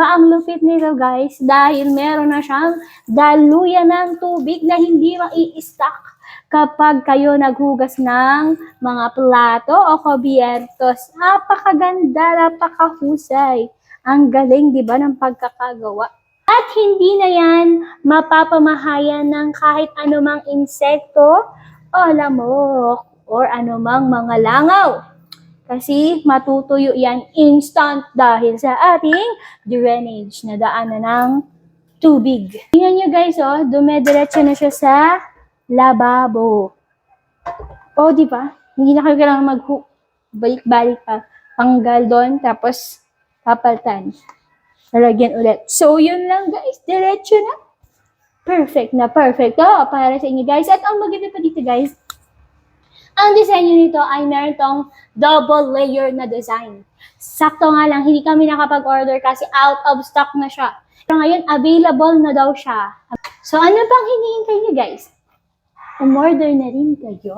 ba ang lupit nito guys? Dahil meron na siyang daluyan ng tubig na hindi mai-stack kapag kayo naghugas ng mga plato o kubiertos. Napakaganda, napakahusay. Ang galing, di ba, ng pagkakagawa. At hindi na yan mapapamahayan ng kahit anumang insekto o lamok or anumang mga langaw. Kasi matutuyo yan instant dahil sa ating drainage na daanan ng tubig. Tingnan nyo guys, oh, dumediretso na siya sa lababo. O, di ba? Hindi na kayo kailangan mag balik-balik pa. Tanggal doon, tapos papaltan. Lalagyan ulit. So, yun lang guys. Diretso na. Perfect na perfect. Oh, para sa inyo guys. At ang maganda pa dito guys, ang disenyo nito ay meron tong double layer na design. Sakto nga lang, hindi kami nakapag-order kasi out of stock na siya. Pero ngayon, available na daw siya. So, ano bang hinihintay niyo guys? Umorder na rin kayo.